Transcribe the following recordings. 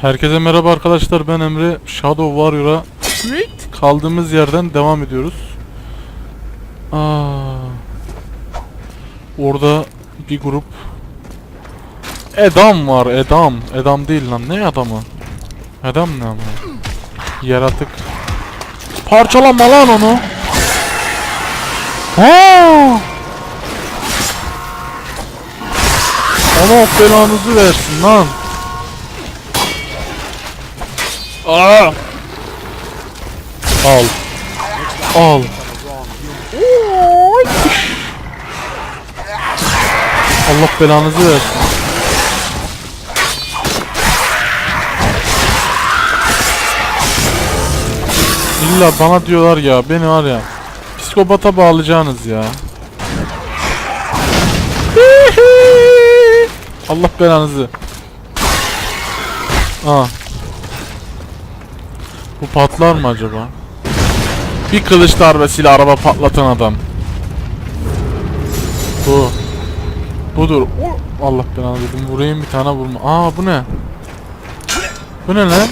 Herkese merhaba arkadaşlar ben Emre. Shadow Warrior'a kaldığımız yerden devam ediyoruz. Aa, orada bir grup. Edam var Edam Edam değil lan ne adamı? Edam ne ama? Yaratık. Parçalama lan onu. Ha! Allah belanızı versin lan Aa! Al. Al. Allah belanızı versin. İlla bana diyorlar ya beni var ya psikopata bağlayacaksınız ya. Allah belanızı. Aa. Bu patlar mı acaba? Bir kılıç darbesiyle araba patlatan adam. Bu. Budur. Allah belanı dedim. Vurayım bir tane vurma. Aa bu ne? Bu ne lan?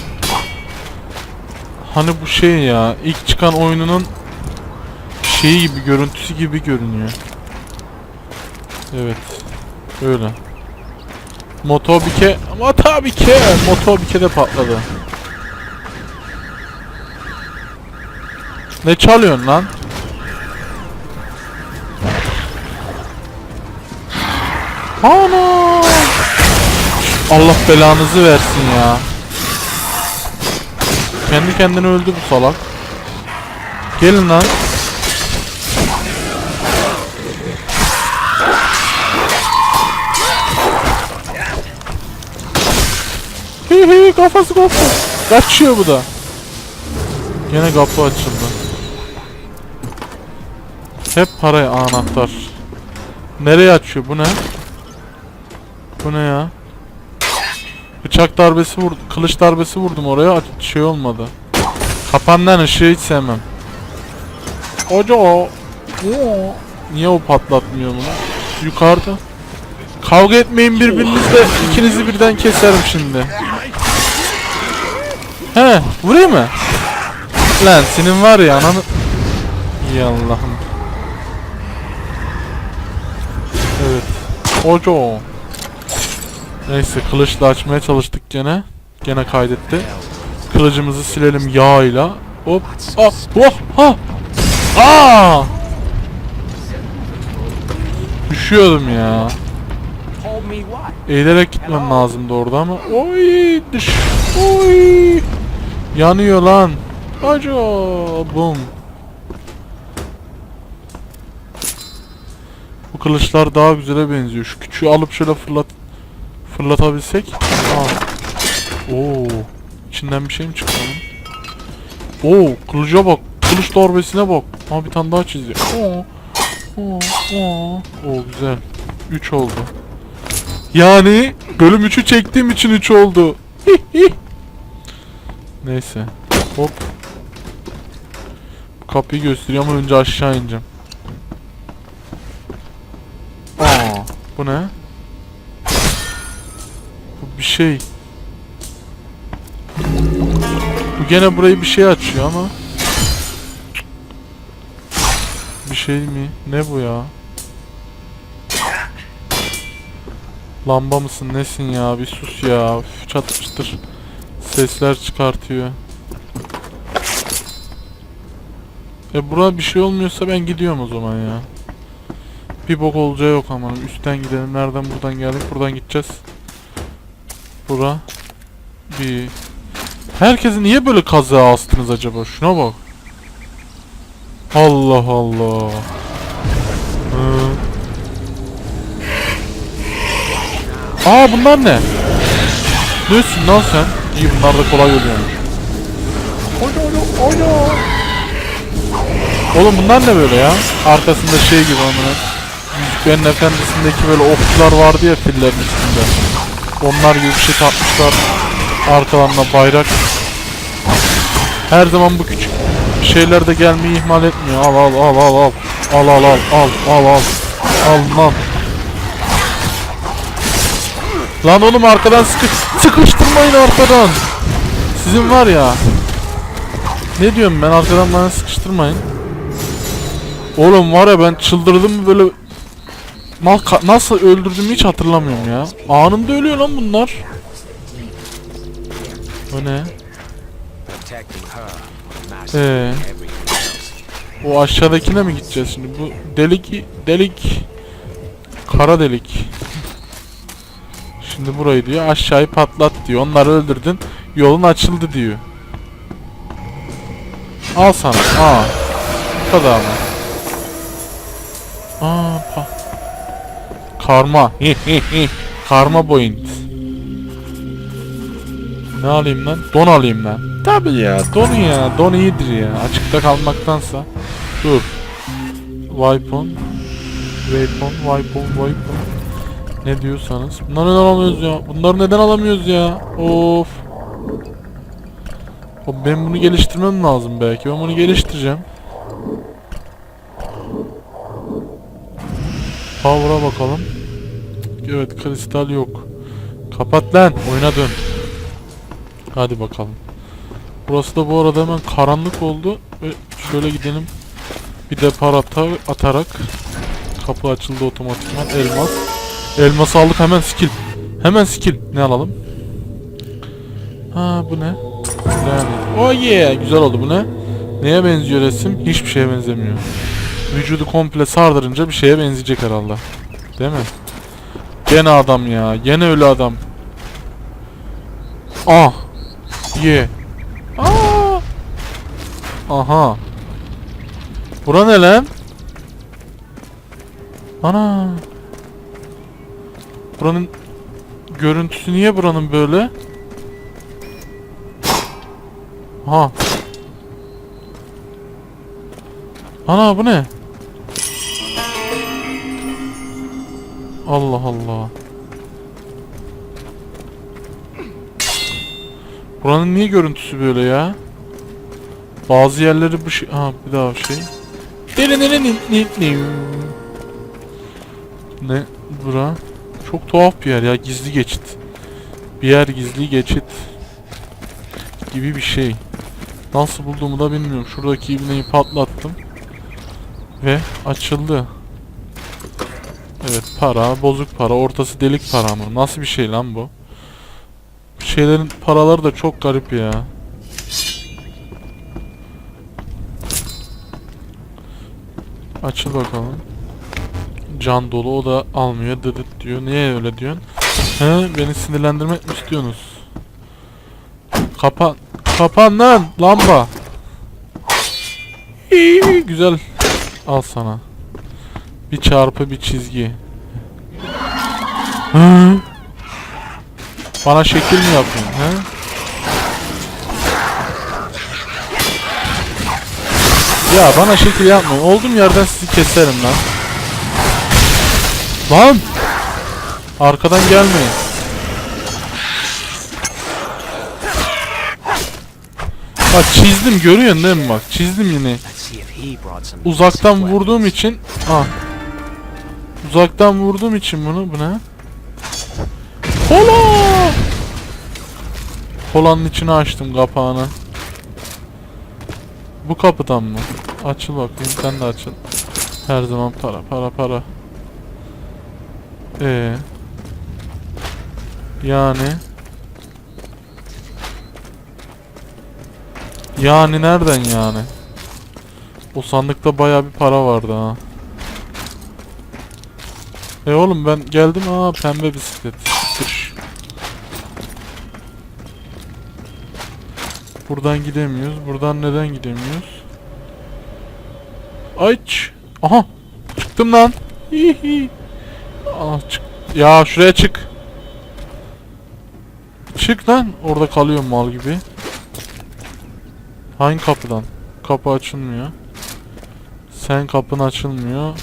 Hani bu şey ya. ilk çıkan oyununun şeyi gibi, görüntüsü gibi görünüyor. Evet. Öyle. Motobike, Motobike, Motobike de patladı. Ne çalıyorsun lan? Ana! Allah belanızı versin ya. Kendi kendine öldü bu salak. Gelin lan. Hi hi kafası koptu. Kaçıyor bu da. Gene kapı açıldı. Hep paraya anahtar. Nereye açıyor bu ne? Bu ne ya? Bıçak darbesi vurdu, kılıç darbesi vurdum oraya şey olmadı. Kapandan ışığı hiç sevmem. Hoca o. Niye o patlatmıyor bunu? Yukarıda. Kavga etmeyin birbirinizle ikinizi birden keserim şimdi. He, vurayım mı? Lan senin var ya ananı... İyi Allah'ım. Oco. Neyse kılıçla açmaya çalıştık gene. Gene kaydetti. Kılıcımızı silelim yağıyla. Hop. Ah. Oh. Ha. Aa. Düşüyordum ya. Eğilerek gitmem lazımdı orada ama. Oy düş. Oy. Yanıyor lan. Aco. Bum. Kılıçlar daha güzele benziyor. Şu küçüğü alıp şöyle fırlat fırlatabilsek. Aa. Oo. İçinden bir şey mi çıktı onun? Oo, kılıca bak. Kılıç darbesine bak. Ha bir tane daha çiziyor. Oo. Oo. Oo. Oo güzel. 3 oldu. Yani bölüm 3'ü çektiğim için 3 oldu. Neyse. Hop. Kapıyı gösteriyor ama önce aşağı ineceğim. Aa, bu ne? Bu bir şey. Bu gene burayı bir şey açıyor ama. Bir şey mi? Ne bu ya? Lamba mısın nesin ya bir sus ya Üf, çatır sesler çıkartıyor. E bura bir şey olmuyorsa ben gidiyorum o zaman ya. Bir bok olacağı yok ama üstten gidelim nereden buradan geldik buradan gideceğiz. Bura bir Herkesi niye böyle kazığa astınız acaba şuna bak. Allah Allah. Aa bunlar ne? Nesin lan sen? İyi bunlar da kolay ölüyormuş. Oğlum bunlar ne böyle ya? Arkasında şey gibi amına. Yüzüklerin Efendisi'ndeki böyle okçular vardı ya fillerin üstünde. Onlar gibi bir şey takmışlar. Arkalarına bayrak. Her zaman bu küçük şeyler de gelmeyi ihmal etmiyor. Al al al al al. Al al al al al al. Al lan. Lan oğlum arkadan sıkı sıkıştırmayın arkadan. Sizin var ya. Ne diyorum ben arkadan bana sıkıştırmayın. Oğlum var ya ben çıldırdım böyle Ka- nasıl öldürdüğümü hiç hatırlamıyorum ya. Anında ölüyor lan bunlar. O ne? Ee, o aşağıdakine mi gideceğiz şimdi? Bu delik delik kara delik. Şimdi burayı diyor aşağıyı patlat diyor. Onları öldürdün. Yolun açıldı diyor. Al sana. Aa. Bu kadar mı? Aa, pa. Karma. Karma point. Ne alayım lan? Don alayım lan. Tabii ya, don ya. Don iyidir ya. Açıkta kalmaktansa. Dur. Weapon. Weapon, weapon, weapon. Ne diyorsanız. Bunları neden alamıyoruz ya? Bunları neden alamıyoruz ya? Of. Ben bunu geliştirmem lazım belki. Ben bunu geliştireceğim. Power'a bakalım. Evet kristal yok. Kapat lan. Oyuna dön. Hadi bakalım. Burası da bu arada hemen karanlık oldu. Şöyle gidelim. Bir depar ata atarak. Kapı açıldı otomatikman. Elmas. Elması aldık hemen skill. Hemen skill. Ne alalım? Ha bu ne? Yani. Oh yeah. Güzel oldu bu ne? Neye benziyor resim? Hiçbir şeye benzemiyor. Vücudu komple sardırınca bir şeye benzeyecek herhalde. Değil mi? Gene adam ya. Gene ölü adam. Ah. Ye. Aa. Aha. Bura ne lan? Ana. Buranın görüntüsü niye buranın böyle? Ha. Ana bu ne? Allah Allah. Buranın niye görüntüsü böyle ya? Bazı yerleri bu şey... Ha bir daha şey. Ne bura? Çok tuhaf bir yer ya gizli geçit. Bir yer gizli geçit gibi bir şey. Nasıl bulduğumu da bilmiyorum. Şuradaki ibneyi patlattım. Ve açıldı. Evet para, bozuk para, ortası delik para mı? Nasıl bir şey lan bu? Bu şeylerin paraları da çok garip ya. Açıl bakalım. Can dolu o da almıyor dıdıt diyor. Niye öyle diyorsun? He beni sinirlendirmek mi istiyorsunuz? Kapan. Kapan lan lamba. İyi, güzel. Al sana. Bir çarpı bir çizgi. Hı? Bana şekil mi yapıyorsun he? Ya bana şekil yapma. Olduğum yerden sizi keserim lan. Lan! Arkadan gelmeyin. Bak çizdim görüyorsun değil mi bak çizdim yine. Uzaktan vurduğum için ah. Uzaktan vurduğum için bunu bu ne? Kola! Kolanın içine açtım kapağını. Bu kapıdan mı? Açıl bakayım sen de açıl. Her zaman para para para. Ee. Yani. Yani nereden yani? O sandıkta baya bir para vardı ha. E oğlum ben geldim aa pembe bisiklet. Buradan gidemiyoruz. Buradan neden gidemiyoruz? Aç. Aha. Çıktım lan. Hihi. Aa çık. Ya şuraya çık. Çık lan. Orada kalıyorum mal gibi. Hangi kapıdan? Kapı açılmıyor. Sen kapın açılmıyor.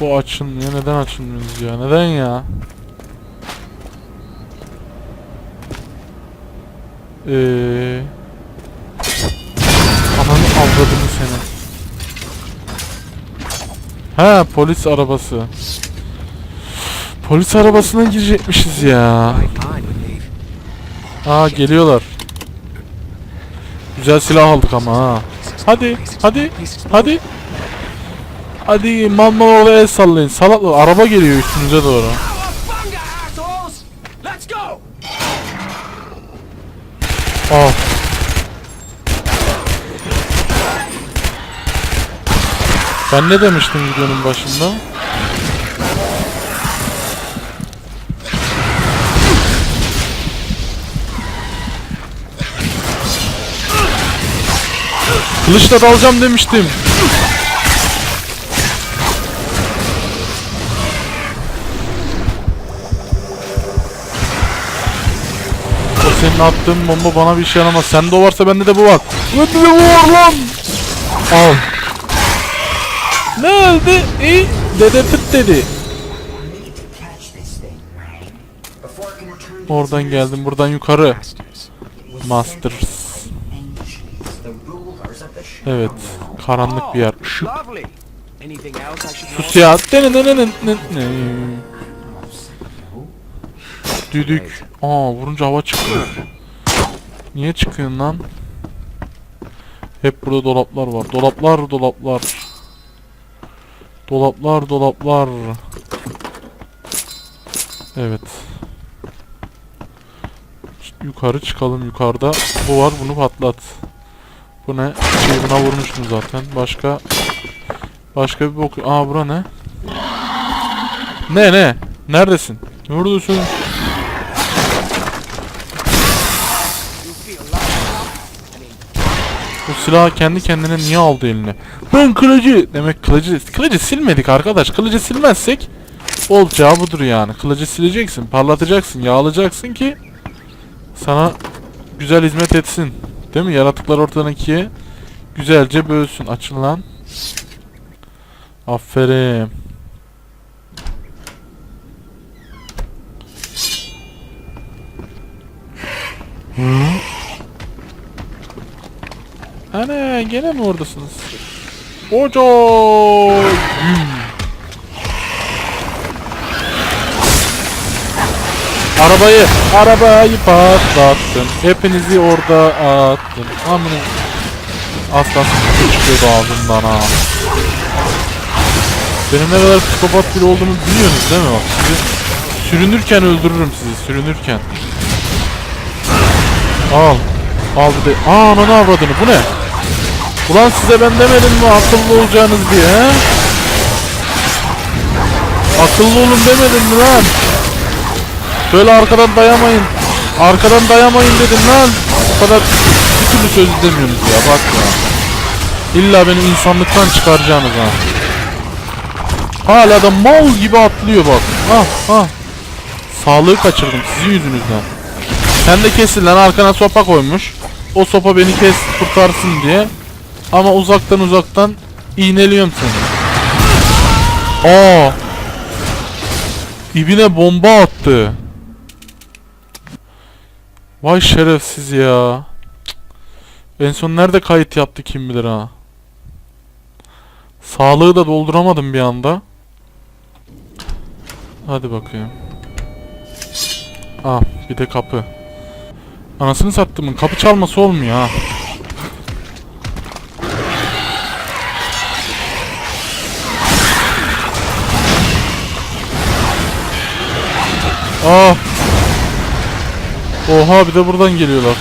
Bu açılmıyor. Neden açılmıyoruz ya? Neden ya? Eee... Ananı avradını seni. Ha polis arabası. Polis arabasına girecekmişiz ya. Aa geliyorlar. Güzel silah aldık ama ha. Hadi, hadi, hadi. Hadi mal mal el sallayın. Salaklar araba geliyor üstünüze doğru. Al. Ben ne demiştim videonun başında? Kılıçla dalacağım demiştim. Senin attığın bomba bana bir şey yaramaz. Sende o varsa bende de bu var. Bende de bu var lan. Al. Ne oldu? İyi. Dede tıt dedi. Oradan geldim. Buradan yukarı. Masters. Evet. Karanlık bir yer. Şu Lovely. Anything else I should know? sus ya. Dene dene dene. Düdük. Aa vurunca hava çıkıyor. Niye çıkıyorsun lan? Hep burada dolaplar var. Dolaplar dolaplar. Dolaplar dolaplar. Evet. Yukarı çıkalım yukarıda. Bu var bunu patlat. Bu ne? Şey buna vurmuştum zaten. Başka Başka bir bok. Aa bura ne? Ne ne? Neredesin? Neredesin? Mean, Bu silah kendi kendine niye aldı eline? Ben kılıcı. Demek kılıcı. Kılıcı silmedik arkadaş. Kılıcı silmezsek olacağı budur yani. Kılıcı sileceksin, parlatacaksın, yağlayacaksın ki sana güzel hizmet etsin. Değil mi? Yaratıklar ortadan ikiye güzelce bölsün. Açın lan. Aferin. Hı? Ana gene mi oradasınız? Oca! Arabayı, arabayı patlattım. Hepinizi orada attım. Amına. Kalsın kutu çıkıyordu ağzımdan ha. Benim ne kadar psikopat biri olduğumu biliyorsunuz değil mi bak sizi sürünürken öldürürüm sizi sürünürken. Al. Al bir de. Aa ananı avradını bu ne? Ulan size ben demedim mi akıllı olacağınız diye he? Akıllı olun demedim mi lan? Böyle arkadan dayamayın. Arkadan dayamayın dedim lan. Bu kadar bir türlü söz demiyorsunuz ya bak ya. İlla beni insanlıktan çıkaracaksınız ha. Hala da mal gibi atlıyor bak. Ah ah. Sağlığı kaçırdım sizin yüzünüzden. Sen de kesin lan arkana sopa koymuş. O sopa beni kes kurtarsın diye. Ama uzaktan uzaktan iğneliyorum seni. Aa. İbine bomba attı. Vay şerefsiz ya. En son nerede kayıt yaptı kim bilir ha. Sağlığı da dolduramadım bir anda. Hadi bakayım. Ah bir de kapı. Anasını sattımın kapı çalması olmuyor ha. Ah. Oha bir de buradan geliyorlar.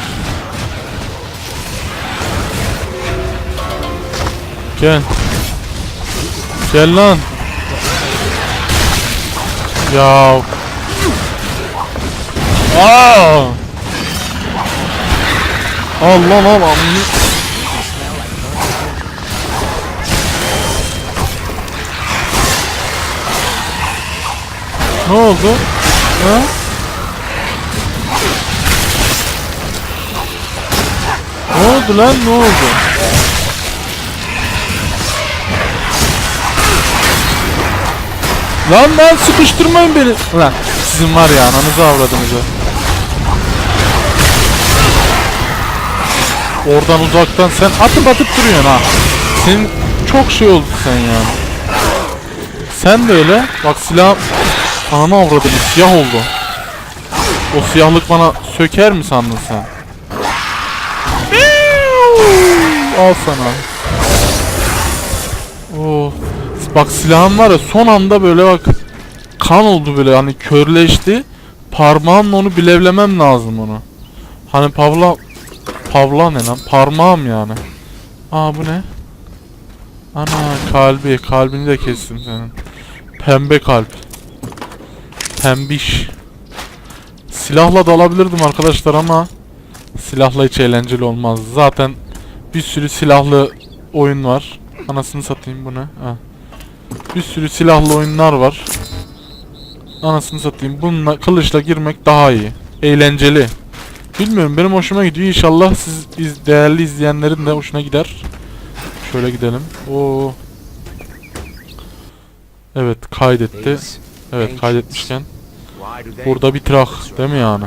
Gel. Gel lan. Ya. Aa! Al lan al amını. Ne oldu? Ha? Ne oldu lan ne oldu? Lan lan sıkıştırmayın beni. Lan sizin var ya ananızı avradınızı. Oradan uzaktan sen atıp atıp duruyorsun ha. Senin çok şey oldu sen yani. Sen de öyle. Bak silah Ananı avradım siyah oldu. O siyahlık bana söker mi sandın sen? Al sana. Oh. Bak silahım var ya son anda böyle bak kan oldu böyle hani körleşti. Parmağımla onu bilevlemem lazım onu. Hani pavla pavla ne lan? Parmağım yani. Aa bu ne? Ana kalbi. Kalbini de kestim senin. Pembe kalp. Pembiş. Silahla da alabilirdim arkadaşlar ama silahla hiç eğlenceli olmaz. Zaten bir sürü silahlı oyun var. Anasını satayım bu ne? Ha. Bir sürü silahlı oyunlar var. Anasını satayım. Bununla kılıçla girmek daha iyi. Eğlenceli. Bilmiyorum benim hoşuma gidiyor. İnşallah siz iz- değerli izleyenlerin de hoşuna gider. Şöyle gidelim. Oo. Evet kaydetti. Evet kaydetmişken. Burada bir trak değil mi yani?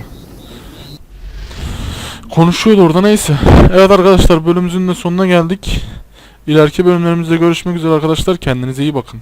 Konuşuyordu orada neyse. Evet arkadaşlar bölümümüzün de sonuna geldik. İleriki bölümlerimizde görüşmek üzere arkadaşlar. Kendinize iyi bakın.